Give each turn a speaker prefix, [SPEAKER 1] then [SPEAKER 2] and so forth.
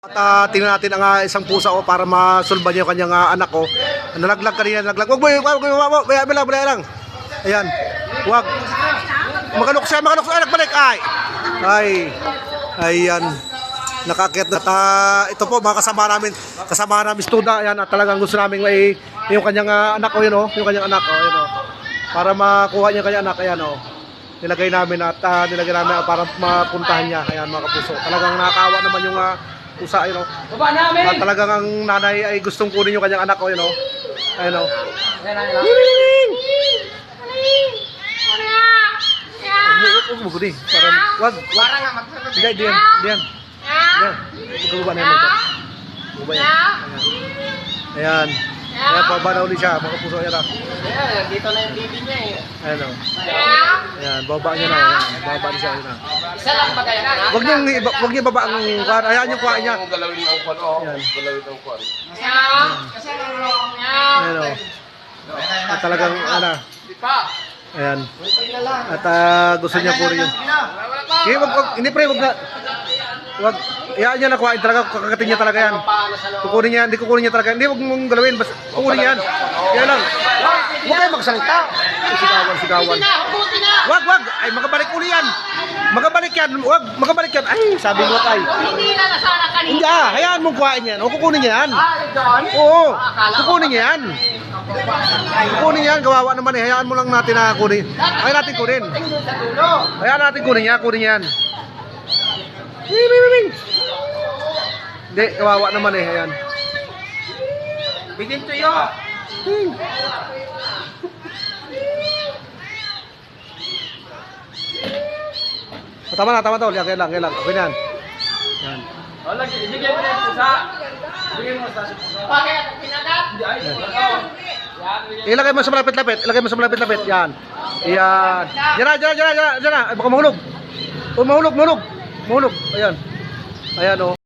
[SPEAKER 1] At ah, tingnan natin ang ah, isang pusa o para masulba niya kanyang ah, anak ko. Nalaglag kanina, nalaglag. Wag mo, wag mo, wag mo, wag mo, baya lang. Ayan. Wag. Makalok siya, makalok siya. Nagbalik. Ay. Ay. Ayan. Nakakit na. Ah, ito po, mga kasama namin. Kasama namin studa. Ayan, at talagang gusto namin may yung kanyang ah, anak ko yun, oh. Yung kanyang anak, oh. Yun, oh. Para makuha niya kanyang anak. Ayan, oh. Nilagay namin at ah, nilagay namin para mapuntahan niya. Ayan, mga kapuso. Talagang nakakawa naman yung ah, pusa, yun, oh.
[SPEAKER 2] Baba namin!
[SPEAKER 1] At talagang ang nanay ay gustong kunin yung kanyang anak ko, yun, oh. Ayun, oh.
[SPEAKER 2] Yan, yan, yan.
[SPEAKER 1] Huwag mo gudi. Parang, wag.
[SPEAKER 2] Para nga magsasabi.
[SPEAKER 1] Diyan, diyan, diyan. Diyan. Na yun. Baba yan. Ayan. Ayan. Ayan, pababa na ulit siya. Mga puso, ayan, ah.
[SPEAKER 2] Ayan, dito na yung baby niya eh.
[SPEAKER 1] Ayan, oh. Ayan, bababa niya na. Ayan, bababa na siya, ah.
[SPEAKER 2] Isa lang ba kaya na?
[SPEAKER 1] Wag niyong, iba- wag niyo baba ang kuhan. Ayan yung kuhan niya.
[SPEAKER 3] Ang galawin ng kwan, oh.
[SPEAKER 1] Yan.
[SPEAKER 3] Galawin ng kwan.
[SPEAKER 1] Ayan, oh. At talagang, ano,
[SPEAKER 2] Di pa.
[SPEAKER 1] ayan. At ah, gusto niya po rin yun. Hindi, wag, hindi pre, wag na. Wag, iyaan niya na kuhain talaga, kakakatin niya talaga yan. Kukunin niya, hindi kukunin niya talaga. Hindi, wag mong galawin, basta kukunin niya yan. Kaya lang. Huwag kayo magsalita. Sigawan, sigawan. Wag, wag. Ay, magabalik uli yan. Magabalik yan. Wag, magabalik yan. Ay, sabi mo ay.
[SPEAKER 2] Hindi na nasana kanina.
[SPEAKER 1] Hindi ah, hayaan mong kuhain yan. O, kukunin niya yan. Oo, kukunin niya yan. Niya yan, kawawa naman eh. Hayaan mo lang natin na kunin. Hayaan natin kunin. Hayaan natin kunin niya, kunin yan. Wing, wing, wing, wing. Hindi, kawawa naman eh. Ayan.
[SPEAKER 2] Bigin tuyo.
[SPEAKER 1] Hmm. Oh, tama na, tama to. Yan, kailang, kailang. Okay na yan. Yan.
[SPEAKER 2] O, lagi. Ibigay mo na yung pusa. Ibigay mo sa pusa. Bakit? Pinagat? Yan.
[SPEAKER 1] Ilagay mo sa malapit-lapit. Ilagay mo sa malapit-lapit. Yan. Yan. Yan na, yan na, yan na, yan na. Na. Baka mahulog. Mahulog, mahulog. Mahulog. Ayan. Ayan, oh.